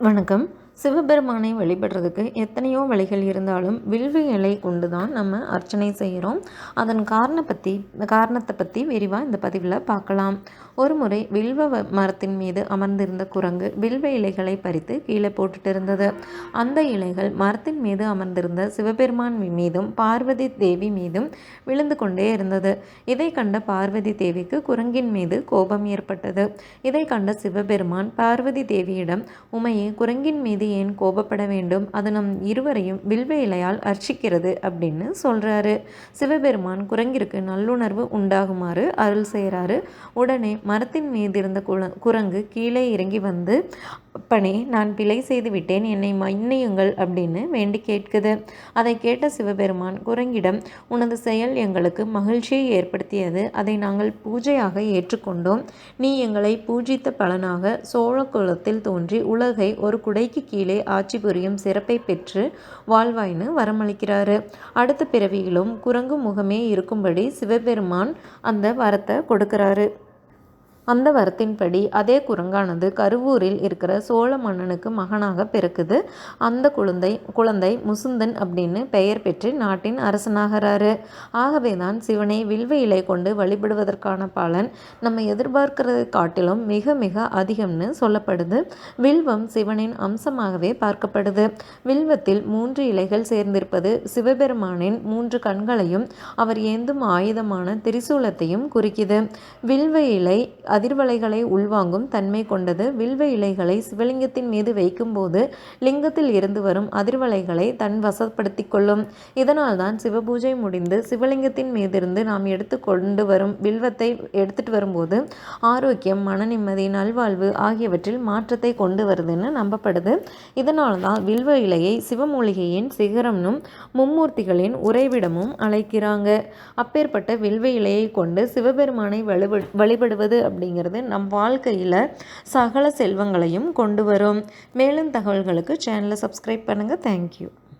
வணக்கம். சிவபெருமானை வழிபடுறதுக்கு எத்தனையோ வழிகள் இருந்தாலும் வில்வி இலை கொண்டு தான் நம்ம அர்ச்சனை செய்கிறோம். அதன் காரண பற்றி காரணத்தை பற்றி விரிவாக இந்த பதிவில் பார்க்கலாம். ஒரு முறை வில்வ மரத்தின் மீது அமர்ந்திருந்த குரங்கு வில்வ இலைகளை பறித்து கீழே போட்டுட்டு இருந்தது. அந்த இலைகள் மரத்தின் மீது அமர்ந்திருந்த சிவபெருமான் மீதும் பார்வதி தேவி மீதும் விழுந்து கொண்டே இருந்தது. இதை கண்ட பார்வதி தேவிக்கு குரங்கின் மீது கோபம் ஏற்பட்டது. இதை கண்ட சிவபெருமான் பார்வதி தேவியிடம் உமையே குரங்கின் மீது ஏன் கோபப்பட வேண்டும்? அது நம் இருவரையும் வில்வ இலையால் அர்ச்சிக்கிறது அப்படின்னு சொல்கிறாரு சிவபெருமான் குரங்கிற்கு நல்லுணர்வு உண்டாகுமாறு அருள் செய்கிறாரு உடனே மரத்தின் மீது இருந்த குரங்கு கீழே இறங்கி வந்து அப்பனே நான் பிழை செய்து விட்டேன் என்னை மன்னியுங்கள் அப்படின்னு வேண்டி கேட்குது. அதை கேட்ட சிவபெருமான் குரங்கிடம் உனது செயல் எங்களுக்கு மகிழ்ச்சியை ஏற்படுத்தியது. அதை நாங்கள் பூஜையாக ஏற்றுக்கொண்டோம். நீ எங்களை பூஜித்த பலனாக சோழ குலத்தில் தோன்றி உலகை ஒரு குடைக்கு கீழே ஆட்சி புரியும் சிறப்பை பெற்று வாழ்வாய்னு வரமளிக்கிறாரு. அடுத்த பிறவியிலும் குரங்கு முகமே இருக்கும்படி சிவபெருமான் அந்த வரத்தை கொடுக்கிறாரு. அந்த வரத்தின்படி அதே குரங்கானது கருவூரில் இருக்கிற சோழ மன்னனுக்கு மகனாக பிறக்குது. அந்த குழந்தை குழந்தை முசுந்தன் அப்படின்னு பெயர் பெற்று நாட்டின் அரசனாகிறாரு. ஆகவே தான் சிவனை வில்வ இலை கொண்டு வழிபடுவதற்கான பலன் நம்ம எதிர்பார்க்கிறதை காட்டிலும் மிக மிக அதிகம்னு சொல்லப்படுது. வில்வம் சிவனின் அம்சமாகவே பார்க்கப்படுது. வில்வத்தில் மூன்று இலைகள் சேர்ந்திருப்பது சிவபெருமானின் மூன்று கண்களையும் அவர் ஏந்தும் ஆயுதமான திரிசூலத்தையும் குறிக்குது. வில்வ இலை அதிர்வலைகளை உள்வாங்கும் தன்மை கொண்டது. வில்வ இலைகளை சிவலிங்கத்தின் மீது வைக்கும்போது லிங்கத்தில் இருந்து வரும் அதிர்வலைகளை தன் வசப்படுத்தி கொள்ளும். இதனால் தான் சிவபூஜை முடிந்து சிவலிங்கத்தின் மீதிருந்து நாம் எடுத்து கொண்டு வரும் வில்வத்தை எடுத்துட்டு வரும்போது ஆரோக்கியம் மன நிம்மதி நல்வாழ்வு ஆகியவற்றில் மாற்றத்தை கொண்டு வருதுன்னு நம்பப்படுது. இதனால் தான் வில்வ இலையை சிவமூலிகையின் சிகரம்னும் மும்மூர்த்திகளின் உறைவிடமும் அழைக்கிறாங்க. அப்பேற்பட்ட வில்வ இலையை கொண்டு சிவபெருமானை வழிபடுவது அப்படின்னு அப்படிங்கிறது நம் வாழ்க்கையில் சகல செல்வங்களையும் கொண்டு வரும். மேலும் தகவல்களுக்கு சேனலை சப்ஸ்கிரைப் பண்ணுங்கள் தேங்க்யூ